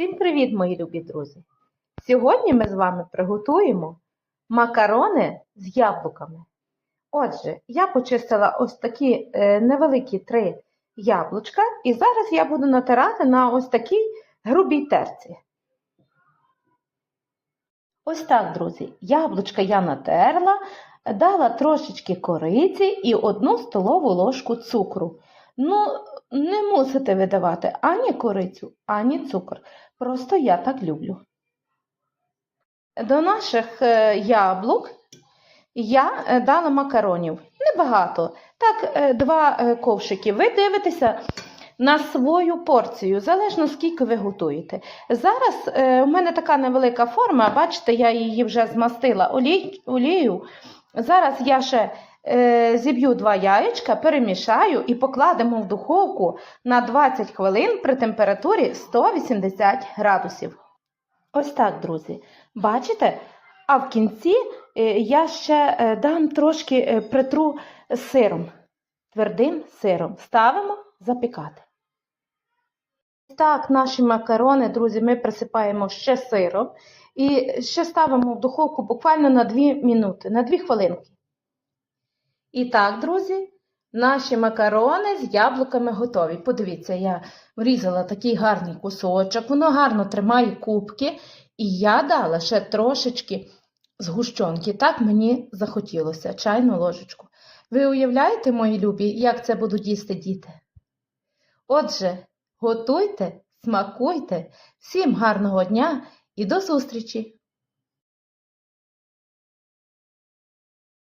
Всім привіт, мої любі друзі! Сьогодні ми з вами приготуємо макарони з яблуками. Отже, я почистила ось такі е, невеликі три яблучка, і зараз я буду натирати на ось такій грубій терці. Ось так, друзі, яблучка я натерла, дала трошечки кориці і одну столову ложку цукру. Ну, не мусите видавати ані корицю, ані цукор. Просто я так люблю. До наших е, яблук я е, дала макаронів. Небагато. Так, е, два ковшики. Ви дивитеся на свою порцію, залежно скільки ви готуєте. Зараз е, у мене така невелика форма, бачите, я її вже змастила олією. Зараз я ще зіб'ю два яєчка, перемішаю і покладемо в духовку на 20 хвилин при температурі 180 градусів. Ось так, друзі. Бачите? А в кінці е, я ще е, дам трошки е, притру сиром, твердим сиром. Ставимо запікати. Так, наші макарони, друзі, ми присипаємо ще сиром і ще ставимо в духовку буквально на 2 минути, на 2 хвилинки. І так, друзі, наші макарони з яблуками готові. Подивіться, я врізала такий гарний кусочок, воно гарно тримає кубки, і я дала ще трошечки згущенки. Так мені захотілося, чайну ложечку. Ви уявляєте, мої любі, як це будуть їсти діти? Отже, готуйте, смакуйте, всім гарного дня і до зустрічі!